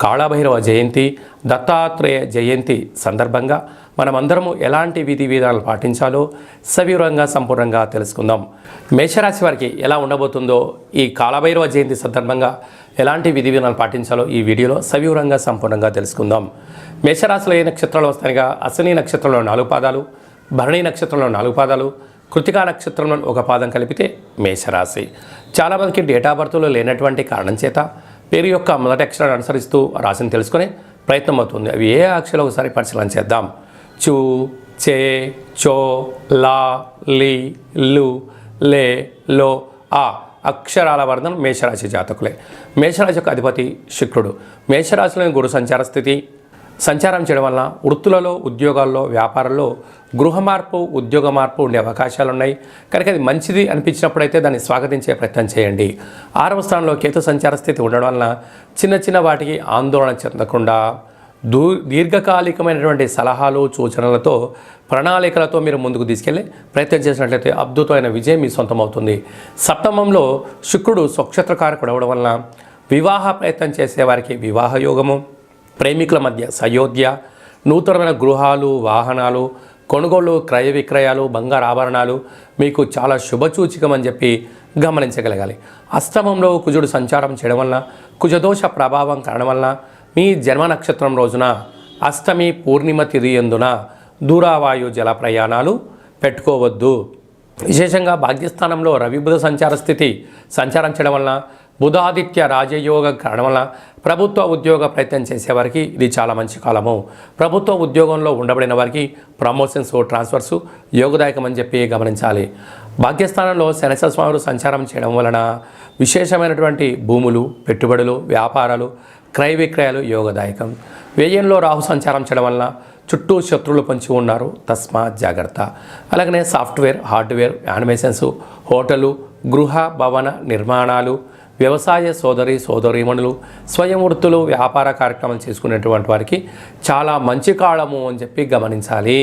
కాళభైరవ జయంతి దత్తాత్రేయ జయంతి సందర్భంగా మనమందరము ఎలాంటి విధి విధానాలు పాటించాలో సవివరంగా సంపూర్ణంగా తెలుసుకుందాం. మేషరాశి వారికి ఎలా ఉండబోతుందో ఈ కాళభైరవ జయంతి సందర్భంగా ఎలాంటి విధి విధానాలు పాటించాలో ఈ వీడియోలో సవివరంగా సంపూర్ణంగా తెలుసుకుందాం. మేషరాశిలో ఏ నక్షత్రాలు వస్తాయిగా? అశ్విని నక్షత్రంలో నాలుగు పాదాలు భరణి నక్షత్రంలో నాలుగు పాదాలు కృతికా నక్షత్రంలో ఒక పాదం కలిపితే మేషరాశి. చాలామందికి డేట్ ఆఫ్ బర్త్లో లేనటువంటి కారణం చేత పేరు యొక్క మొదటి అక్షరాన్ని అనుసరిస్తూ రాశిని తెలుసుకునే ప్రయత్నం అవుతుంది. అవి ఏ అక్షరాలు ఒకసారి పరిశీలన చేద్దాం. చూ చే చో లా లి లు లే లో ఆ అక్షరాల వర్ధనం మేషరాశి జాతకులే. మేషరాశి యొక్క అధిపతి శుక్రుడు. మేషరాశిలోని గురు సంచార స్థితి సంచారం చేయడం వలన వృత్తులలో ఉద్యోగాల్లో వ్యాపారంలో గృహ మార్పు ఉద్యోగ మార్పు ఉండే అవకాశాలు ఉన్నాయి కనుక అది మంచిది అనిపించినప్పుడైతే దాన్ని స్వాగతించే ప్రయత్నం చేయండి. ఆరవ స్థానంలో కేతు సంచార స్థితి ఉండడం వలన చిన్న చిన్న వాటికి ఆందోళన చెందకుండా దూ దీర్ఘకాలికమైనటువంటి సలహాలు సూచనలతో ప్రణాళికలతో మీరు ముందుకు తీసుకెళ్ళి ప్రయత్నం చేసినట్లయితే అద్భుతమైన విజయం మీ సొంతమవుతుంది. సప్తమంలో శుక్రుడు స్వక్షత్రకారకుడు అవడం వలన వివాహ ప్రయత్నం చేసేవారికి వివాహ యోగము ప్రేమికుల మధ్య సయోధ్య నూతనమైన గృహాలు వాహనాలు కొనుగోలు క్రయ విక్రయాలు బంగారు ఆభరణాలు మీకు చాలా శుభసూచికమని చెప్పి గమనించగలగాలి. అష్టమంలో కుజుడు సంచారం చేయడం వలన కుజదోష ప్రభావం కారణం వలన మీ జన్మ నక్షత్రం రోజున అష్టమి పూర్ణిమ తిథి ఎందున దూరావాయు జల ప్రయాణాలు పెట్టుకోవద్దు. విశేషంగా భాగ్యస్థానంలో రవిబుధ సంచార స్థితి సంచారం చేయడం వలన బుధాదిత్య రాజయోగ కారణం వల్ల ప్రభుత్వ ఉద్యోగ ప్రయత్నం చేసేవారికి ఇది చాలా మంచి కాలము. ప్రభుత్వ ఉద్యోగంలో ఉండబడిన వారికి ప్రమోషన్స్ ట్రాన్స్ఫర్స్ యోగదాయకమని చెప్పి గమనించాలి. భాగ్యస్థానంలో శనస స్వాములు సంచారం చేయడం వలన విశేషమైనటువంటి భూములు పెట్టుబడులు వ్యాపారాలు క్రయ విక్రయాలు యోగదాయకం. వ్యయంలో రాహు సంచారం చేయడం వలన చుట్టూ శత్రువులు పొంచి ఉన్నారు. తస్మా జాగ్రత్త. అలాగనే సాఫ్ట్వేర్ హార్డ్వేర్ యానిమేషన్స్ హోటలు గృహ భవన నిర్మాణాలు వ్యవసాయ సోదరి సోదరీమణులు స్వయం వృత్తులు వ్యాపార కార్యక్రమాలు చేసుకునేటువంటి వారికి చాలా మంచి కాలము అని చెప్పి గమనించాలి.